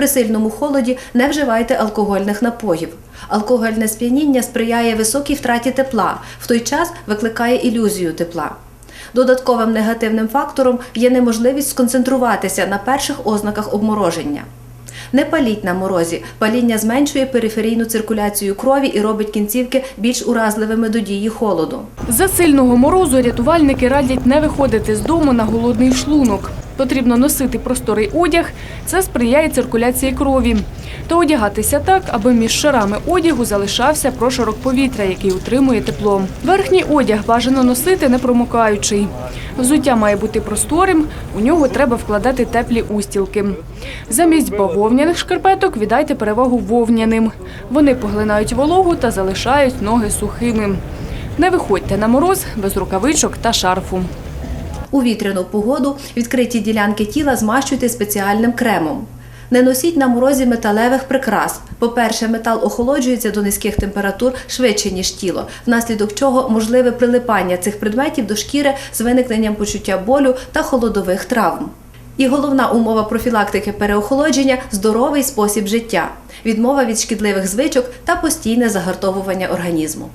При сильному холоді не вживайте алкогольних напоїв. Алкогольне сп'яніння сприяє високій втраті тепла, в той час викликає ілюзію тепла. Додатковим негативним фактором є неможливість сконцентруватися на перших ознаках обмороження. Не паліть на морозі. Паління зменшує периферійну циркуляцію крові і робить кінцівки більш уразливими до дії холоду. За сильного морозу рятувальники радять не виходити з дому на голодний шлунок. Потрібно носити просторий одяг, це сприяє циркуляції крові. Та одягатися так, аби між шарами одягу залишався прошарок повітря, який утримує тепло. Верхній одяг бажано носити не промокаючий. Взуття має бути просторим, у нього треба вкладати теплі устілки. Замість бавовняних шкарпеток віддайте перевагу вовняним. Вони поглинають вологу та залишають ноги сухими. Не виходьте на мороз без рукавичок та шарфу. У вітряну погоду відкриті ділянки тіла змащуйте спеціальним кремом. Не носіть на морозі металевих прикрас. По-перше, метал охолоджується до низьких температур швидше, ніж тіло, внаслідок чого можливе прилипання цих предметів до шкіри з виникненням почуття болю та холодових травм. І головна умова профілактики переохолодження здоровий спосіб життя, відмова від шкідливих звичок та постійне загартовування організму.